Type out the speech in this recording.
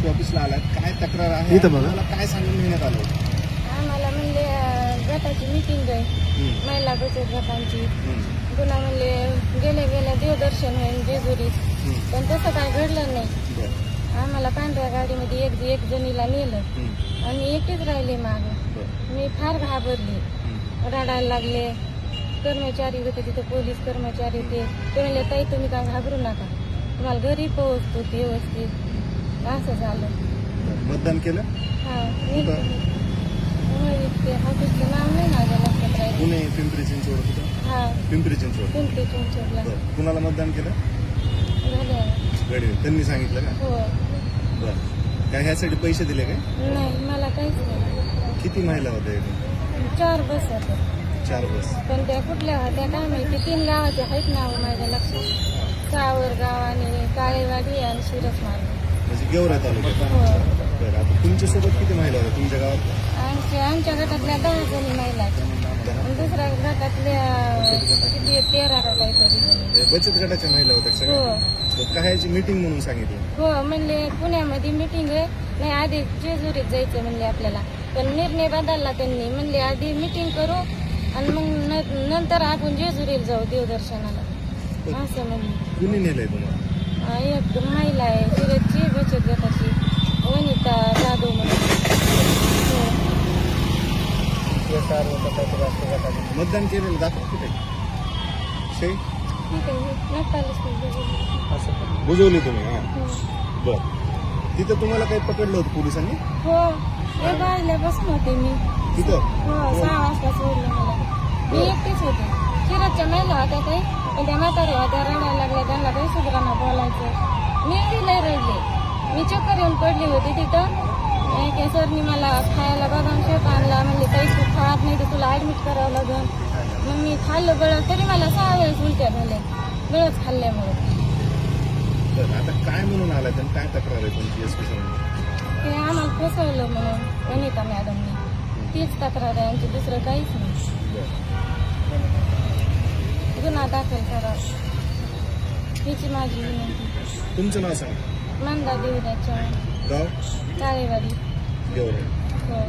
SP ऑफिसला आलात. काय तक्रार आहे? इथं बघा. मला काय सांगून देण्यात आलं? होतं? आम्हाला म्हणले अं, गटाची मिटिंग आहे. हम्म, महिला बचत गटांची. हम्म, पुन्हा म्हणले गेल्या गेल्या देवदर्शन होईल जेजुरीत हम्म. पण तसं काय घडलं नाही. बरं, आम्हाला पांढऱ्या गाडीमध्ये एक एक जणीला नेलं. हम्म, आणि एकटीच राहिले माग. बरं, मी फार घाबरली. हम्म, रडायला लागले. कर्मचारी होते तिथे पोलीस कर्मचारी ते ते म्हणले ताई तुम्ही काय घाबरू नका. तुम्हाला घरी पोहोचतो व्यवस्थित. असं झालं. मतदान केलं? हा कुठं? ते ऑफिसचं नाव नाही माझ्या लक्षात राहिलं पुणे पिंपरी चिंचवड कुठं? हा. पिंपरी चिंचवड. पिंपरी चिंचवडला. बरं कुणाला मतदान केलं? झालं. त्यांनी सांगितलं का? हो बरं. काय ह्यासाठी पैसे दिले काय? नाही मला काहीच नाही. किती महिला होत्या? चार बस होत्या. चार बस. पण त्या कुठल्या होत्या काय माहिती? तीन गावाचे आहेत नाव माझ्या लक्षात. सावर गाव आणि काळेवाडी आणि शिरसमार्ग म्हणजे गेवरा तालुक्यात. हो बरं आता तुमच्यासोबत किती महिला होत्या तुमच्या गावात आमच्या आमच्या गटातल्या दहा जणी महिला आहेत. आणि दुसऱ्या गटातल्या किती तेरा का काहीतरी जणी हे बचत गटाच्या महिला होत्या हो. सगळ्या तर काय मीटिंग म्हणून सांगितलं? हो म्हणले पुण्यामध्ये मिटिंग आहे. नाही आधी जेजुरीत जायचं म्हणले आपल्याला. पण निर्णय बदलला त्यांनी. म्हणले आधी मिटिंग करू आणि मग न- नंतर आपण जेजुरीला जाऊ देवदर्शनाला. असं म्हणले. कुणी नेलंय तुम्हाला? एक महिला आहे. शिरतची बचत गटाची वनिता जाधव म्हणून. हो. मतदान केलेलं दाखव कुठे? नाही बुजवली तुम्ही हा. हो. बर. तिथं तुम्हाला काही पकडलं होतं पोलिसांनी? हो. वाजल्यापासून होते मी. तिथं? हो सहा वाजता सोडलं मला. मी एकटीच होते. शिरतच्या महिला होत्या काही पण त्या म्हाताऱ्या होत्या रडायला लागल्या त्यांना मी चक्कर येऊन पडली होती तिथं. एका सरनी मला खायला बदाम शेप आणला म्हणले काही तू खात नाही तर तुला ऍडमिट करावं लागेल मग मी खाल्लं बळं तरी मला सहा वेळेस उलट्या झाल्या बळच खाल्ल्यामुळे. आता काय म्हणून आलाय आणि काय तक्रार आहे तुमची एस पी ते आम्हाला फसवलं म्हणून वनिता मॅडमनी. तीच तक्रार आहे आमची दुसरं काहीच नाही. गुन्हा दाखल करा. हीची माझी विनंती. तुमचं नाव सांग. मंदा देवदाच्या गाव काळेवाडी गेवरा हो